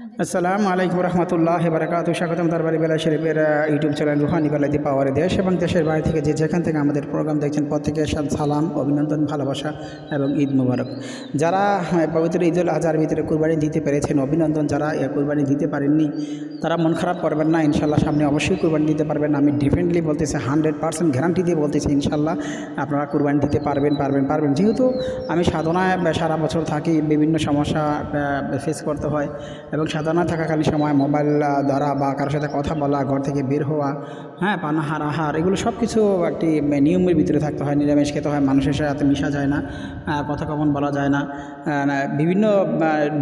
আসসালামু আলাইকুম রহমতুল্লাহ বারকাত স্বাগতম দরবারি বেলা শরীফের ইউটিউব চ্যানেল রুহানি বেলাদি পাওয়ারে দেশ এবং দেশের বাইরে থেকে যে যেখান থেকে আমাদের প্রোগ্রাম দেখছেন প্রত্যেকের সাথে সালাম, অভিনন্দন, ভালোবাসা এবং ঈদ মুবারক। যারা পবিত্র ঈদুল আজহার ভিতরে কুরবানি দিতে পেরেছেন, অভিনন্দন যারা এ কুরবানি দিতে পারেননি, তারা মন খারাপ করবেন না ইনশাল্লাহ সামনে অবশ্যই কুরবানি দিতে পারবেন। আমি ডিফেন্টলি বলতেছি হান্ড্রেড পার্সেন্ট গ্যারান্টি দিয়ে বলতেছি ইনশাল্লাহ আপনারা কুরবানি দিতে পারবেন পারবেন পারবেন। যেহেতু আমি সাধনায় সারা বছর থাকি, বিভিন্ন সমস্যা ফেস করতে হয় এবং সাধনা থাকাকালীন সময় মোবাইল ধরা বা কারোর সাথে কথা বলা ঘর থেকে বের হওয়া হ্যাঁ পানাহার আহার এগুলো সব কিছু একটি নিয়মের ভিতরে থাকতে হয়, নিরামিষ খেতে হয়, মানুষের সাথে মিশা যায় না কথা কমন বলা যায় না বিভিন্ন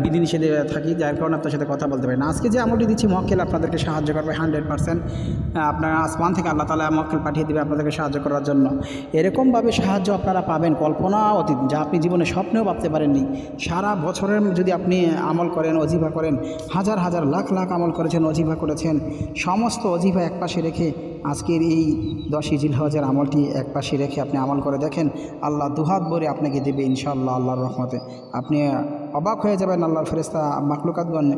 বিধিনিষেধে থাকি, যার কারণে আপনার সাথে কথা বলতে পারি না। আজকে যে আমলটি দিচ্ছি, মক্কেল আপনাদেরকে সাহায্য করবে হান্ড্রেড পার্সেন্ট। আপনার আসমান থেকে আল্লাহ তালা মক্কেল পাঠিয়ে দেবে আপনাদেরকে সাহায্য করার জন্য। এরকমভাবে সাহায্য আপনারা পাবেন কল্পনা অতীত, যা আপনি জীবনে স্বপ্নেও ভাবতে পারেননি। সারা বছরের যদি আপনি আমল করেন অজিফা করেন, হাজার হাজার, লাখ লাখ আমল করেছেন অজিফা করেছেন, সমস্ত অজিফা একপাশে রেখে আজকের এই দশই জিলহজের আমলটি এক পাশে রেখে আপনি আমল করে দেখেন, আল্লাহ দুহাত ভরে আপনাকে দেবে ইনশাআল্লাহ, আল্লাহর রহমতে। আপনি অবাক হয়ে যাবেন আল্লাহর ফেরেস্তা মাকলুকাতগণ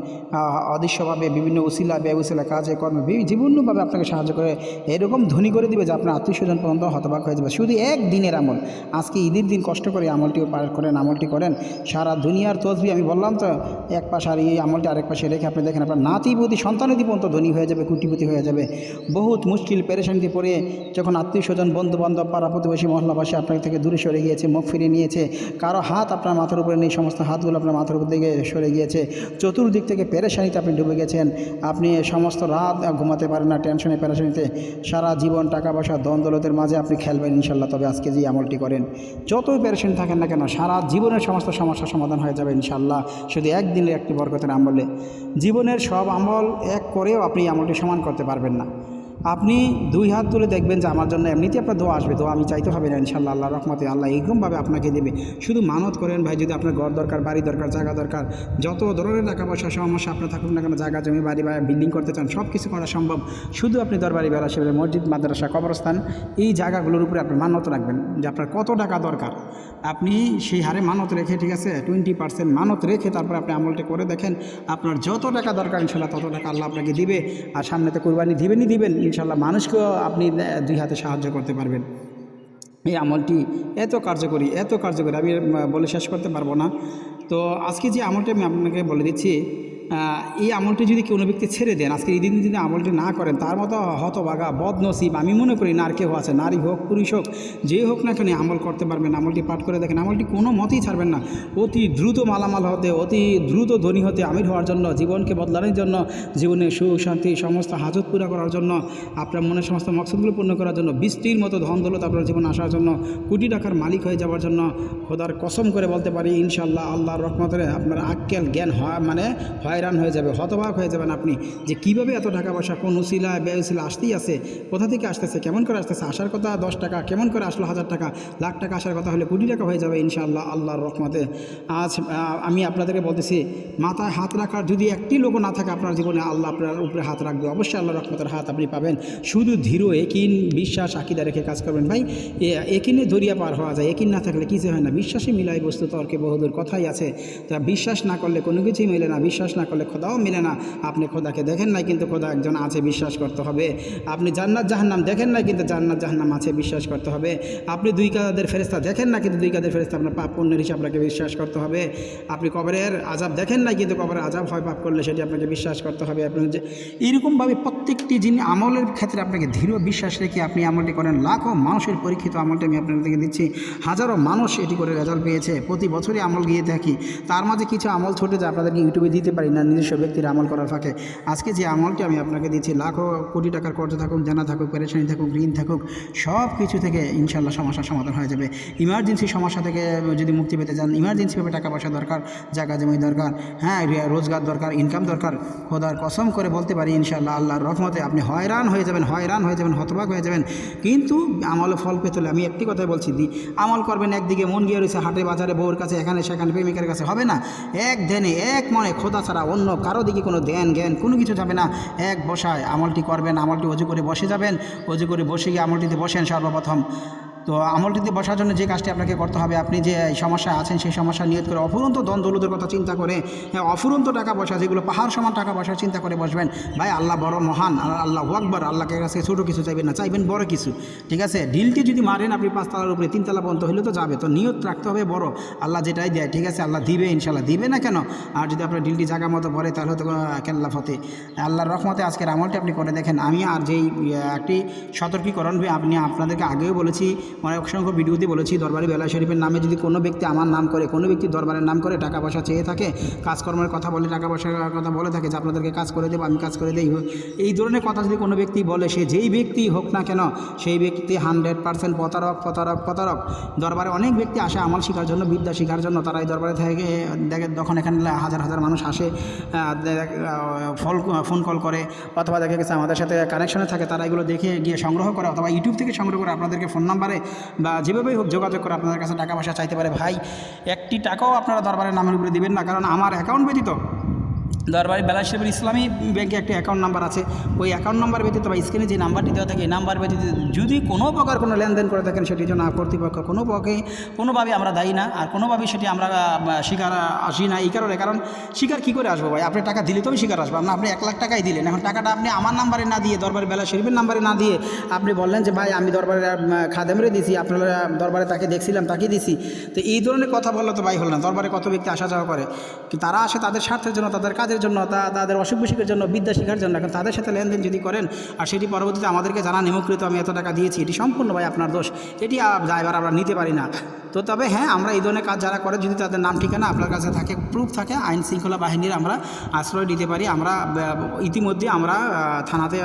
অদৃশ্যভাবে, বিভিন্ন উসিলা ব্যবসিলা কাজে, কর্মে বিভি- বিভিন্নভাবে আপনাকে সাহায্য করে, এরকম ধনী করে দিবে যে আপনার আত্মীয় স্বজন পর্যন্ত হতবাক হয়ে যাবে। শুধু এক দিনের আমল। আজকে ঈদের দিন কষ্ট করে আমলটিও পার করেন, আমলটি করেন। সারা দুনিয়ার তসবি, আমি বললাম তো, এক পাশে আর এই আমলটি আরেক পাশে রেখে আপনি দেখেন আপনার নাতিপতি সন্তানাদি পর্যন্ত ধনী হয়ে যাবে, কুটিপতি হয়ে যাবে। বহুত মুশকিল, পেরেশানিতে পড়ে যখন আত্মীয় স্বজন বন্ধু বান্ধব পাড়া প্রতিবেশী, মহল্লাবাসী আপনার থেকে দূরে সরে গিয়েছে, মুখ ফিরিয়ে নিয়েছে। কারও হাত আপনার মাথার উপরে নেই, সমস্ত হাতগুলো আপনার মাথার উপর দিকে সরে গিয়েছে। চতুর্দিক থেকে পেরেশানিতে আপনি ডুবে গেছেন। আপনি সমস্ত রাত ঘুমাতে পারেন না, টেনশনে, পেরেশানিতে। সারা জীবন টাকা পয়সা, দ্বন্দ্বলতের মাঝে আপনি খেলবেন ইনশাল্লাহ। তবে আজকে যে আমলটি করেন, যতই পেরেশানি থাকেন না কেন, সারা জীবনের সমস্ত সমস্যার সমাধান হয়ে যাবে ইনশাল্লাহ। শুধু একদিনের একটি বরকতের আমলে। জীবনের সব আমল এক করেও আপনি আমলটি সমান করতে পারবেন না। আপনি দুই হাত তুলে দেখবেন যে আমার জন্য এমনিতে আপনার দোয়া আসবে, দোয়া আমি চাইতে হবে না ইনশাল্লাহ আল্লাহ রহমতে আল্লাহ এইরকমভাবে আপনাকে দেবে। শুধু মানত করেন ভাই, যদি আপনার ঘর দরকার, বাড়ি দরকার, জায়গা দরকার, যত ধরনের টাকা পয়সা, সমস্যা আপনার থাকুক না কেন, জায়গা, জমি, বাড়ি বা বিল্ডিং করতে চান সব কিছু করা সম্ভব। শুধু আপনি দরবারি, বেলা, সেবারে, মসজিদ, মাদ্রাসা, কবরস্থান, এই জায়গাগুলোর উপরে আপনি মানত রাখবেন, যে আপনার কত টাকা দরকার। আপনি সেই হারে মানত রেখে, ঠিক আছে টোয়েন্টি পার্সেন্ট মানত রেখে তারপর আপনি আমলটা করে দেখেন, আপনার যত টাকা দরকার ইনশাল্লাহ তত টাকা আল্লাহ আপনাকে দিবে। আর সামনেতে কোরবানি দিবেনই দিবেন ইনশাল্লাহ মানুষকেও আপনি দুই হাতে সাহায্য করতে পারবেন। এই আমলটি এত কার্যকরী এত কার্যকরী, আমি বলে শেষ করতে পারব না। তো আজকে যে আমলটি আমি আপনাকে বলে দিচ্ছি এই আমলটি যদি কোনো ব্যক্তি ছেড়ে দেন, আজকে এই দিন যদি আমলটি না করেন, তার মতো হতবাগা বদনসিব, আমি মনে করি না আর কেউ আছে, নারী হোক, পুরুষ হোক, যে হোক না কেন আমল করতে পারবেন, আমলটি পাঠ করে দেখেন, আমলটি কোনো মতেই ছাড়বেন না। অতি দ্রুত মালামাল হতে, অতি দ্রুত ধনী হতে, আমির হওয়ার জন্য, জীবনকে বদলানোর জন্য, জীবনে সুখ, শান্তি, সমস্ত হাজত পুরা করার জন্য, আপনার মনের সমস্ত মকসদগুলো পূর্ণ করার জন্য, বৃষ্টির মতো ধন দৌলত আপনার জীবনে আসার জন্য, কোটি টাকার মালিক হয়ে যাওয়ার জন্য, খোদার কসম করে বলতে পারি ইনশাল্লাহ আল্লাহর রহমতের আপনার আক্কেল জ্ঞান হয় মানে হয়রান হয়ে যাবে, হতবাক হয়ে যাবেন আপনি যে কীভাবে এত টাকা পয়সা, কোন উসিলা ব্যয়শিলা আসতেই আছে, কোথা থেকে আসতেছে, কেমন করে আসতেছে, আসার কথা দশ টাকা, কেমন করে আসলো হাজার টাকা, লাখ টাকা আসার কথা হলে কোটি টাকা হয়ে যাবে ইনশাআল্লাহ আল্লাহর রহমতে। আজ আমি আপনাদেরকে বলতেছি, মাথায় হাত রাখার যদি একটি লোক না থাকে আপনার জীবনে, আল্লাহ আপনার উপরে হাত রাখবে। অবশ্যই আল্লাহ রহমতের হাত আপনি পাবেন। শুধু ধীর একিন বিশ্বাস, আকিদা রেখে কাজ করবেন। ভাই একিনে দরিয়া পার হওয়া যায় একিন না থাকলে কিছু হয় না। বিশ্বাসই মিলাই বস্তু, তর্কে বহুদূর কথাই আছে। তা বিশ্বাস না করলে কোনো কিছুই মেলে না। বিশ্বাস না করলে খোদাও মিলে না। আপনি খোদাকে দেখেন নাই কিন্তু খোদা একজন আছে, বিশ্বাস করতে হবে। আপনি জান্নাত জাহান্নাম দেখেন নাই কিন্তু জান্নাত জাহান্নাম আছে, বিশ্বাস করতে হবে। আপনি দুই কাদের ফেরেস্তা দেখেন না কিন্তু দুই কাদের ফেরেস্তা আপনার পাপ, পণ্যের হিসাব আপনাকে বিশ্বাস করতে হবে। আপনি কবরের আজাব দেখেন না কিন্তু কবরের আজাব হয়, পাপ করলে সেটি আপনাকে বিশ্বাস করতে হবে। আপনি যে এইরকমভাবে প্রত্যেকটি জিনিস আমলের ক্ষেত্রে আপনাকে দৃঢ় বিশ্বাস রেখে আপনি আমলটি করেন, লাখো মানুষের পরীক্ষিত আমলটি আমি আপনাদেরকে দিচ্ছি। হাজারো মানুষ এটি করে রেজাল্ট পেয়েছে। প্রতি বছরই আমল গিয়ে থাকি তার মাঝে কিছু আমল ছোটে যে আপনাদেরকে ইউটিউবে দিতে পারি। না, নিজস্ব ব্যক্তির আমল করার ফাঁকে। আজকে যে আমলটি আমি আপনাকে দিচ্ছি লাখো কোটি টাকার কর্জ থাকুক, জানা থাকুক, পেরেশানি থাকুক, ঋণ থাকুক সব কিছু থেকে ইনশাল্লাহ সমস্যার সমাধান হয়ে যাবে। ইমার্জেন্সি সমস্যা থেকে যদি মুক্তি পেতে চান ইমার্জেন্সিভাবে টাকা পয়সা দরকার, জায়গা জমি দরকার হ্যাঁ রোজগার দরকার ইনকাম দরকার, খোদার কসম করে বলতে পারি ইনশাল্লাহ আল্লাহর রহমতে আপনি হয়রান হয়ে যাবেন, হয়রান হয়ে যাবেন, হতবাক হয়ে যাবেন। কিন্তু আমলে ফল পেতে হলে আমি একটি কথাই বলছি, দি, আমল করবেন একদিকে, মন গিয়ে রয়েছে হাটে, বাজারে, বউর কাছে, এখানে, সেখানে, প্রেমিকের কাছে, হবে না? এক ধ্যানে এক মনে খোদা ছাড়া অন্য কারও দিকে কোনো ধ্যান, জ্ঞান কোনো কিছু যাবে না। এক বসায় আমলটি করবেন, আমলটি অজু করে বসে যাবেন। অজু করে বসে গিয়ে আমলটিতে বসেন সর্বপ্রথম। তো আমলটিতে বসার জন্য যে কাজটি আপনাকে করতে হবে আপনি যে সমস্যায় আছেন সেই সমস্যা নিয়ত করে অফুরন্ত দন দৌলতের কথা চিন্তা করে হ্যাঁ, অফুরন্ত টাকা পয়সা যেগুলো পাহাড় সমান টাকা পয়সা চিন্তা করে বসবেন ভাই আল্লাহ বড় মহান আল্লাহ আকবর আল্লাহকে কাছে ছোটো কিছু চাইবেন না চাইবেন বড় কিছু ঠিক আছে? ঢিলটি যদি মারেন আপনি পাঁচতলার উপরে তিনতলা পর্যন্ত হলে তো যাবে তো নিয়ত রাখতে হবে বড় আল্লাহ যেটাই দেয় ঠিক আছে? আল্লাহ দিবে ইনশাল্লাহ দিবে না কেন? আর যদি আপনার ঢিলটি জায়গা মতো পড়ে তাহলে তো কেল্লা ফতে। আল্লাহর রহমতে আজকের আমলটি আপনি করে দেখেন আমি আর যেই একটি সতর্কীকরণ আপনি আপনাদেরকে আগেও বলেছি অনেক অসংখ্য ভিডিওতে বলেছি, দরবারি বেলা শরীফের নামে যদি কোনো ব্যক্তি আমার নাম করে, কোনো ব্যক্তি দরবারের নাম করে টাকা পয়সা চেয়ে থাকে, কাজকর্মের কথা বলে, টাকা পয়সার কথা বলে থাকে যে আপনাদেরকে কাজ করে দেবো, আমি কাজ করে দেই এই ধরনের কথা যদি কোনো ব্যক্তি বলে, সে যেই ব্যক্তি হোক না কেন, সেই ব্যক্তি হান্ড্রেড পার্সেন্ট প্রতারক প্রতারক প্রতারক। দরবারে অনেক ব্যক্তি আসে আমল শেখার জন্য, বিদ্যা শেখার জন্য, তারা এই দরবারে থেকে দেখে তখন এখানে হাজার হাজার মানুষ আসে ফল ফোন কল করে, অথবা দেখা গেছে আমাদের সাথে কানেকশনে থাকে, তারা এগুলো দেখে গিয়ে সংগ্রহ করে, অথবা ইউটিউব থেকে সংগ্রহ করে, আপনাদেরকে ফোন নাম্বারে বা যেভাবেই হোক যোগাযোগ করে আপনাদের কাছে টাকা পয়সা চাইতে পারে, ভাই, একটি টাকাও আপনারা দরবারের নামের উপরে দিবেন না, কারণ আমার অ্যাকাউন্ট ব্যতীত দরবারি বেলা শরীফের ইসলামী ব্যাংকে একটি অ্যাকাউন্ট নাম্বার আছে। ওই অ্যাকাউন্ট নাম্বার ব্যতীত বা স্ক্রিনে যে নাম্বারটি দেওয়া থাকে, এই নাম্বার ব্যতীত যদি কোনো প্রকার কোনো লেনদেন করে থাকেন সেটির জন্য কর্তৃপক্ষ কোনো পক্ষে কোনোভাবে আমরা দায়ী না, আর কোনোভাবেই সেটি আমরা স্বীকার আসি না, এই কারণে। কারণ স্বীকার কী করে আসব ভাই? আপনি টাকা দিলে তবে স্বীকার আসব। না আপনি এক লাখ টাকাই দিলেন, এখন টাকাটা আপনি আমার নাম্বারে না দিয়ে, দরবারি বেলা শরীফের নাম্বারে না দিয়ে আপনি বললেন যে, ভাই, আমি দরবারে খাদেমরে দিছি, আপনারা দরবারে তাকে দেখছিলাম, তাকে দিছি। তো এই ধরনের কথা বললে তো ভাই হল না। দরবারে কত ব্যক্তি আসা যাওয়া করে? তারা আসে তাদের স্বার্থের জন্য, তাদের কাজের জন্য, তা তাদের অসুখ বিসুখের জন্য, বিদ্যা শেখার জন্য, এখন তাদের সাথে লেনদেন যদি করেন, আর সেটি পরবর্তীতে আমাদেরকে জানা নিমকৃত, আমি এত টাকা দিয়েছি। এটি সম্পূর্ণ ভাই আপনার দোষ। এটি ড্রাইভার আমরা নিতে পারি না। তো তবে হ্যাঁ আমরা এই ধরনের কাজ যারা করে, যদি তাদের নাম ঠিকানা আপনার কাছে থাকে প্রুফ থাকে, আইন শৃঙ্খলা বাহিনীর আমরা আশ্রয় দিতে পারি। আমরা ইতিমধ্যে আমরা থানাতে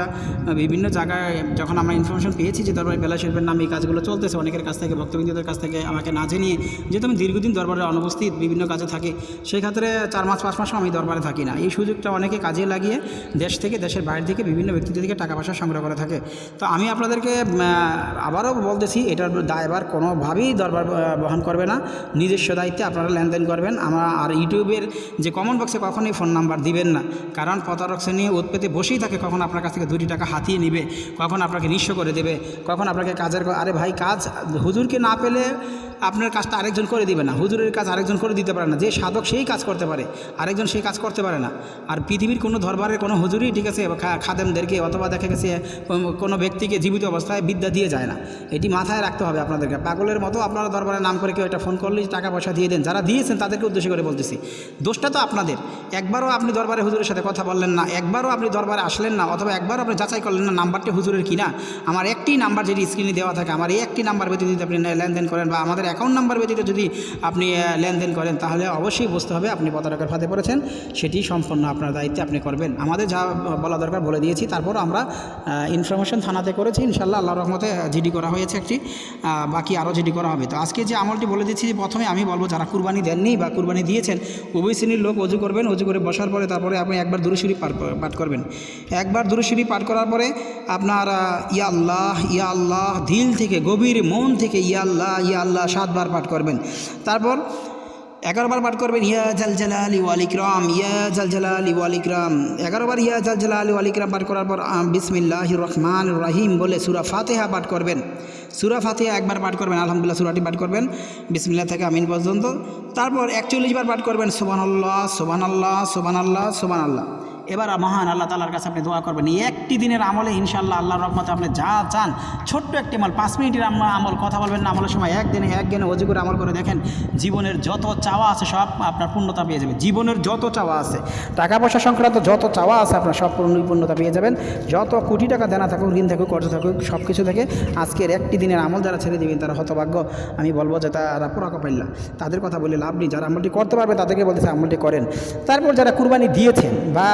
বিভিন্ন জায়গায় যখন আমরা ইনফরমেশন পেয়েছি যে দরবার বেলা শিল্পের নামে এই কাজগুলো চলতেছে, অনেকের কাছ থেকে, ভক্তবৃন্দদের কাছ থেকে আমাকে না জানিয়ে, যেহেতু আমি দীর্ঘদিন দরবারে অনুপস্থিত, বিভিন্ন কাজে থাকি সেই ক্ষেত্রে চার মাস, পাঁচ মাসও আমি দরবারে থাকি না। এই সুযোগটা অনেকে কাজে লাগিয়ে দেশ থেকে, দেশের বাইরে থেকে বিভিন্ন ব্যক্তিদের থেকে টাকা পয়সা সংগ্রহ করে থাকে। তো আমি আপনাদেরকে আবারও বলতেছি, এটার দায়ভার কোনোভাবেই দরবার বহন করবে না। নিজস্ব দায়িত্বে আপনারা লেনদেন করবেন। আমরা আর ইউটিউবের যে কমন বক্সে কখনোই ফোন নাম্বার দিবেন না। কারণ প্রতারক শ্রেণি উৎপেতে বসেই থাকে, কখন আপনার কাছ থেকে দুটি টাকা হাতিয়ে নেবে, কখন আপনাকে নিঃস্ব করে দেবে, কখন আপনাকে কাজের আরে ভাই, কাজ হুজুরকে না পেলে আপনার কাজটা আরেকজন করে দিবে না। হুজুরের কাজ আরেকজন করে দিতে পারে না। যে সাধক সেই কাজ করতে পারে, আরেকজন সেই কাজ করতে পারে না। আর পৃথিবীর কোনো দরবারের কোনো হুজুরই ঠিক আছে খাদেমদেরকে অথবা দেখা গেছে, কোনো ব্যক্তিকে জীবিত অবস্থায় বিদ্যা দিয়ে যায় না। এটি মাথায় রাখতে হবে আপনাদেরকে। পাগলের মতো আপনারা দরবারের নাম করে কেউ একটা ফোন করলেই টাকা পয়সা দিয়ে দেন। যারা দিয়েছেন তাদেরকে উদ্দেশ্য করে বলতেছি। দোষটা তো আপনাদের। একবারও আপনি দরবারে হুজুরের সাথে কথা বললেন না, একবারও আপনি দরবারে আসলেন না, অথবা একবারও আপনি যাচাই করলেন না, নাম্বারটি হুজুরের কিনা? আমার একটি নাম্বার যেটি স্ক্রিনে দেওয়া থাকে, আমার এই একটি নাম্বার ব্যতীত যদি আপনি লেনদেন করেন, বা আমাদের অ্যাকাউন্ট নাম্বার ব্যতীত যদি আপনি লেনদেন করেন, তাহলে অবশ্যই বুঝতে হবে আপনি প্রতারকের ফাঁদে পড়েছেন। সেটি সম্পূর্ণ আপনার দায়িত্বে আপনি করবেন। আমাদের যা বলা দরকার বলে দিয়েছি। তারপর আমরা ইনফরমেশন থানাতে করেছি। ইনশাল্লাহ আল্লাহ রহমতে জিডি করা হয়েছে একটি বাকি আরও জিডি করা হবে। তো আজকে যে আমলটি বলে দিচ্ছি যে প্রথমে আমি বলব, যারা কুরবানি দেননি বা কুরবানি দিয়েছেন, উভয় শ্রেণির লোক অজু করবেন। অজু করে বসার পরে তারপরে আপনি একবার দুরুশরী পাঠ করবেন। একবার দুরুশরী পাঠ করার পরে আপনার ইয়া আল্লাহ ইয়া আল্লাহ, দিল থেকে, গভীর মন থেকে ইয়া আল্লাহ ইয়া আল্লাহ সাতবার পাঠ করবেন। তারপর এগারোবার পাঠ করবেন, ইয়া জাল আলী ওয়াল ইকরাম, ইয়া জাল জালালি ওয়াল ইকরাম। এগারোবার, ইয়া জাল আলী ওয়াল পাঠ করার পর বিসমিল্লাহ রহমান রহিম বলে সুরা ফাতেহা পাঠ করবেন। সুরা ফাতেহা একবার পাঠ করবেন, আলহামদুলিল্লাহ সুরাটি পাঠ করবেন। বিসমিল্লা থেকে আমিন পর্যন্ত। তারপর একচল্লিশ বার পাঠ করবেন সোবান আল্লাহ সোবান আল্লাহ সোবান আল্লাহ সোবান আল্লাহ এবার মহান আল্লাহ তালার কাছে আপনি দোয়া করবেন। এই একটি দিনের আমলে ইনশাল্লাহ আল্লাহর রহমতে আপনি যা চান, ছোট্ট একটি আমল, পাঁচ মিনিটের আমল, কথা বলবেন না, আমলের সময় একদিনে একদিনে অজু করে আমল করে দেখেন, জীবনের যত চাওয়া আছে সব আপনার পূর্ণতা পেয়ে যাবে জীবনের যত চাওয়া আছে, টাকা পয়সা সংক্রান্ত যত চাওয়া আছে আপনার সব পূর্ণ পূর্ণতা পেয়ে যাবেন। যত কোটি টাকা দেনা থাকুক, ঋণ থাকুক, কর্জ থাকুক সব কিছু থেকে আজকের একটি দিনের আমল যারা ছেড়ে দেবেন, তারা হতভাগ্য। আমি বলব যে তারা পুরা কপাইল্লা তাদের কথা বলে লাভ নেই। যারা আমলটি করতে পারবে, তাদেরকে বলতেছে আমলটি করেন। তারপর যারা কুরবানি দিয়েছেন বা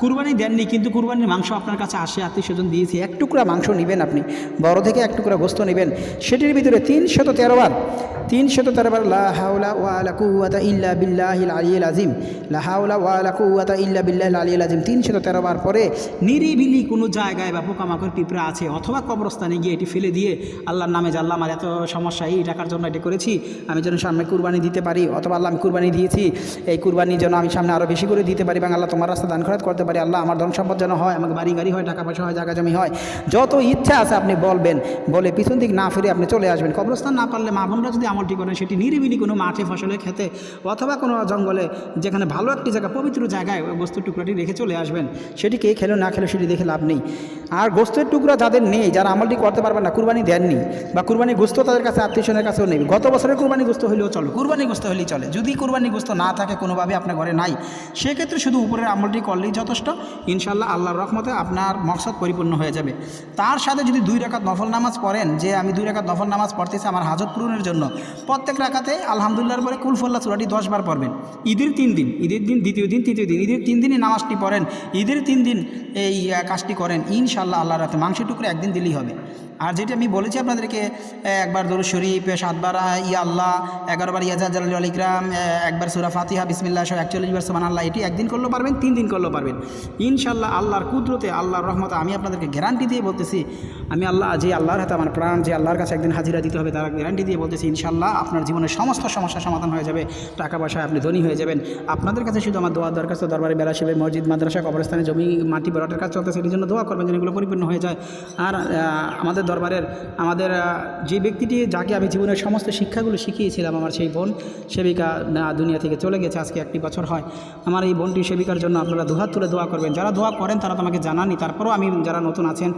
কুরবানি দেননি, কিন্তু কুরবানির মাংস আপনার কাছে আসে, আত্মীয় স্বজন দিয়েছে। এক টুকরা মাংস নেবেন আপনি। বড় থেকে এক টুকরা গোস্ত নেবেন। সেটির ভিতরে তিন তিনশত তেরোবার তিনশত তেরোবার লা হাওলা ওয়ালা কুয়াতা ইল্লা বিল্লাহিল আলিয়ুল আজিম লা হাওলা ওয়ালা কুয়াতা ইল্লা বিল্লাহিল আলিয়ুল আজিম তিন তিনশত তেরোবার পরে নিরিবিলি কোনো জায়গায় বা পোকামাকড়, পিঁপড়া আছে, অথবা কবরস্থানে গিয়ে এটি ফেলে দিয়ে আল্লাহর নামে যে আল্লাহ আমার এত সমস্যা, এই টাকার জন্য এটি করেছি, আমি যেন সামনে কুরবানি দিতে পারি, অথবা আল্লাহ আমি কুরবানি দিয়েছি, এই কুরবানির জন্য আমি সামনে আরও বেশি করে দিতে পারি, এবং আল্লাহ তোমার রাস্তা দান খরচ করতে পারি, আল্লাহ আমার ধন সম্পদ যেন হয়, আমাকে বাড়ি গাড়ি হয়, টাকা পয়সা হয়, জায়গা জমি হয়, যত ইচ্ছা আছে আপনি বলবেন, বলে পিছন দিক না ফিরে আপনি চলে আসবেন। কবরস্থান না পারলে মা বোনরা যদি আমলটি করেন, সেটি নিরিবিলি কোনো মাঠে, ফসলে খেতে অথবা কোনো জঙ্গলে, যেখানে ভালো একটি জায়গা, পবিত্র জায়গায় গোস্তের টুকরাটি রেখে চলে আসবেন, সেটি কে খেলো না খেলো সেটি দেখে লাভ নেই। আর গোস্তের টুকরা যাদের নেই, যারা আমলটি করতে পারবেন না, কুরবানি দেননি, বা কুরবানি গোস্ত তাদের কাছে আত্মীয়স্বজনের কাছেও নেই। গত বছরের কুরবানি গোস্ত হলেও চলো, কুরবানি গোস্ত হলেই চলে। যদি কুরবানি গোস্ত না থাকে, কোনোভাবে আপনার ঘরে নাই, সেক্ষেত্রে শুধু উপরের আমলটি করলেই যথেষ্ট। ইনশাল্লাহ আল্লাহর রহমতে আপনার মকসদ পরিপূর্ণ হয়ে যাবে। তার সাথে যদি দুই রাকাত নফল নামাজ পড়েন, যে আমি দুই রাকাত নফল নামাজ পড়তেছি আমার হাজত পূরণের জন্য, প্রত্যেক রাখাতে আলহামদুলিল্লাহর পরে কুলফল্লা চূড়াটি দশবার পড়বেন। ঈদের তিন দিন, ঈদের দিন দ্বিতীয় দিন, তৃতীয় দিন, ঈদের তিন দিনই নামাজটি পড়েন, ঈদের তিন দিন এই কাজটি করেন ইনশাল্লাহ আল্লাহর রাতে মাংস টুকরে একদিন দিলেই হবে। আর যেটা আমি বলেছি আপনাদেরকে একবার দরু শরীফ সাতবার ইয়া আল্লাহ এগারোবার ইয়াজা জালাল আল ইকরাম একবার সুরা ফাতিহা বিসমিল্লা সহ একচল্লিশ বার সোমান আল্লাহ এটি একদিন করলেও পারবেন, তিন দিন করলেও পারবেন। ইনশাল্লাহ আল্লাহর কুদরতে, আল্লাহর রহমতে আমি আপনাদেরকে গ্যারান্টি দিয়ে বলতেছি, আমি আল্লাহ, যে আল্লাহর হাতে আমার প্রাণ, যে আল্লাহর কাছে একদিন হাজিরা দিতে হবে, তারা গ্যারান্টি দিয়ে বলতেছি ইনশাল্লাহ আপনার জীবনের সমস্ত সমস্যার সমাধান হয়ে যাবে, টাকা পয়সায় আপনি ধনী হয়ে যাবেন। আপনাদের কাছে শুধু আমার দোয়া দরখাস্ত, দরবারে বেলা শিবের মসজিদ, মাদ্রাসা, কবরস্থানে জমি, মাটি বরাটের কাজ চলতেছে, এটির জন্য দোয়া করবেন যেন এগুলো পরিপূর্ণ হয়ে যায়। আর আমাদের দরবারের আমাদের যে ব্যক্তিটি যাকে আমি জীবনের সমস্ত শিক্ষাগুলো শিখিয়েছিলাম, আমার সেই বোন সেবিকা দুনিয়া থেকে চলে গেছে, আজকে একটি বছর হয়। আমার এই বোনটি সেবিকার জন্য আপনারা দুহাত তুলে দোয়া করবেন। যারা দোয়া করেন, তারা তো আমাকে জানানি তারপরেও আমি, যারা নতুন আছেন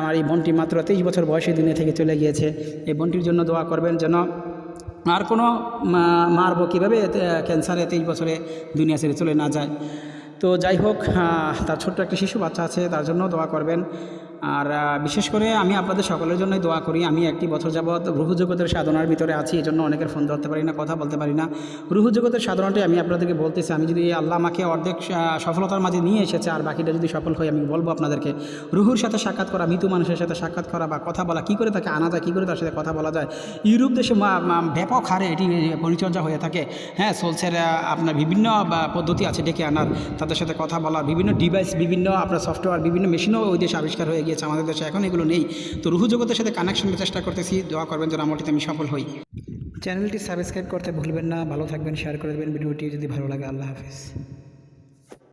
আমার এই বোনটি মাত্র তেইশ বছর বয়সে দুনিয়া থেকে চলে গিয়েছে। এই বোনটির জন্য দোয়া করবেন যেন আর কোনো মারবো কীভাবে ক্যান্সারে তেইশ বছরে দুনিয়া ছেড়ে চলে না যায়। তো যাই হোক তার ছোট্ট একটা শিশু বাচ্চা আছে, তার জন্য দোয়া করবেন। আর বিশেষ করে আমি আপনাদের সকলের জন্যই দোয়া করি। আমি একটি বছর যাবৎ রুহু জগতের সাধনার ভিতরে আছি এই জন্য অনেকের ফোন ধরতে পারি না, কথা বলতে পারি না। রুহু জগতের সাধনাটাই আমি আপনাদেরকে বলতেছি, আমি যদি আল্লাহ আমাকে অর্ধেক সফলতার মাঝে নিয়ে এসেছে, আর বাকিটা যদি সফল হই আমি বলব আপনাদেরকে, রুহুর সাথে সাক্ষাৎ করা মৃত্যু মানুষের সাথে সাক্ষাৎ করা বা কথা বলা, কী করে তাকে আনা যায়, কী করে তার সাথে কথা বলা যায়, ইউরোপ দেশে ব্যাপক হারে এটি পরিচর্যা হয়ে থাকে। হ্যাঁ সোলসের আপনার বিভিন্ন পদ্ধতি আছে ডেকে আনার, তাদের সাথে কথা বলা, বিভিন্ন ডিভাইস বিভিন্ন আপনার সফটওয়্যার বিভিন্ন মেশিনও ওই দেশে আবিষ্কার হয়ে গিয়েছে, আমাদের দেশে এখন এগুলো নেই। তো রুহু জগতের সাথে কানেকশনের চেষ্টা করতেছি। দোয়া করবেন যেন আমলটিতে আমি সফল হই। চ্যানেলটি সাবস্ক্রাইব করতে ভুলবেন না। ভালো থাকবেন শেয়ার করে দেবেন। ভিডিওটি যদি ভালো লাগে, আল্লাহ হাফিজ।